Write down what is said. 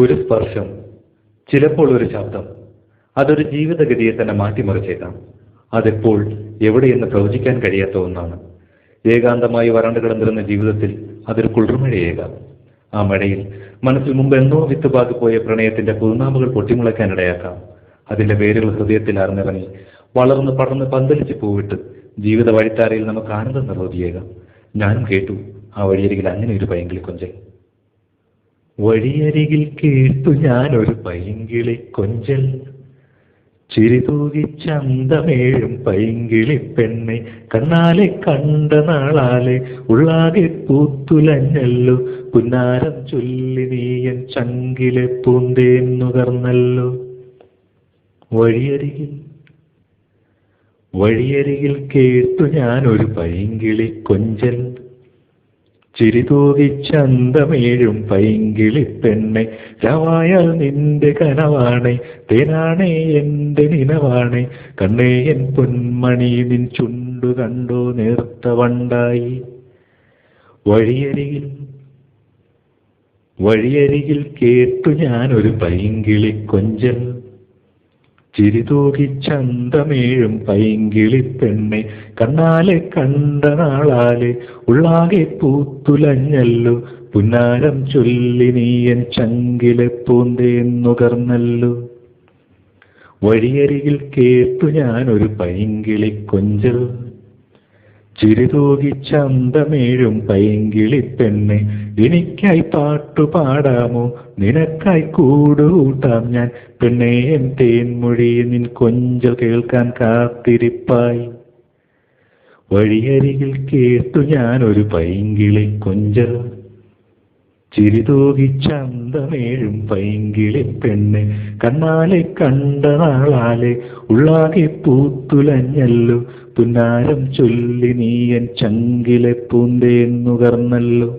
ഒരു സ്പർശം ചിലപ്പോൾ ഒരു ശബ്ദം. അതൊരു ജീവിതഗതിയെ തന്നെ മാറ്റിമറിച്ചേക്കാം. അതെപ്പോൾ എവിടെയെന്ന് പ്രവചിക്കാൻ കഴിയാത്ത ഒന്നാണ്. ഏകാന്തമായി വരണ്ടു കിടന്നിരുന്ന ജീവിതത്തിൽ അതൊരു കുളിർമഴയേകാം ആ മഴയിൽ മനസ്സിൽ മുമ്പ് എന്നോ വിത്തുപാകി പോയ പ്രണയത്തിന്റെ പുതുനാമകൾ പൊട്ടിമുളയ്ക്കാനിടയാക്കാം അതിന്റെ വേരുകൾ ഹൃദയത്തിൽ അറിഞ്ഞിറങ്ങി വളർന്ന് പടർന്ന് പന്തലിച്ച് പൂവിട്ട് ജീവിത വഴിത്താരയിൽ നമുക്ക് ആനന്ദം നിർവധിയേകാം ഞാനും കേട്ടു ആ വഴിയരികിൽ അങ്ങനെ ഒരു പൈങ്കിളി കൊഞ്ചൽ വഴിയരികിൽ കേട്ടു ഞാനൊരു പൈങ്കിളി കൊഞ്ചൽ. ചിരിതൂകി ചന്തമേഴും പൈങ്കിളി പെണ്ണെ. കണ്ണാലെ കണ്ട നാളാലെ ഉള്ളാകെ പൂത്തുലഞ്ഞല്ലോ. പുന്നാരം ചൊല്ലി നീയൻ ചങ്കിലെ പൂന്തേൻ നുകർന്നല്ലോ. വഴിയരികിൽ വഴിയരികിൽ കേട്ടു ഞാനൊരു പൈങ്കിളി കൊഞ്ചൽ. ചിരിതൂകി ചന്തമേഴും പൈങ്കിളി പെണ്ണെ. രവായാൽ നിന്റെ കനവാണേ തേനാണേ എന്റെ നിനവാണേ. കണ്ണേ എൻ പൊന്മണി നിൻ ചുണ്ടു കണ്ടോ നേർത്ത വണ്ടായി. വഴിയരികിൽ വഴിയരികിൽ കേട്ടു ഞാനൊരു പൈങ്കിളി കൊഞ്ചൽ ചിരിതൂകി ചന്തമേഴും പൈങ്കിളി പെണ്ണെ. കണ്ണാലെ കണ്ട നാളാലെ ഉള്ളാകെ പൂത്തുലഞ്ഞല്ലോ. പുന്നാരം ചൊല്ലി നീയൻ ചങ്കിലെ പൂന്തേൻ നുകർന്നല്ലോ വഴിയരികിൽ കേട്ടു ഞാൻ ഒരു പൈങ്കിളി കൊഞ്ചൽ. ചിരിതൂകി ചന്തമേഴും പൈങ്കിളി പെണ്ണ് എനിക്കായി പാട്ടു പാടാമോ? നിനക്കായി കൂടുകൂട്ടാം ഞാൻ. പെണ്ണേ എൻ തേൻമൊഴി നിൻ കൊഞ്ചൽ കേൾക്കാൻ കാത്തിരിപ്പായി. വഴിയരികിൽ കേട്ടു ഞാൻ ഒരു പൈങ്കിളി കൊഞ്ചൽ ചിരിതൂകി ചന്തമേഴും പൈങ്കിളി പെണ്ണ് കണ്ണാലെ കണ്ട നാളാലെ ഉള്ളാകെ പൂത്തുലഞ്ഞല്ലോ. പുന്നാരം ചൊല്ലി നീയൻ ചങ്കിലെ പൂന്തേൻ നുകർന്നല്ലോ.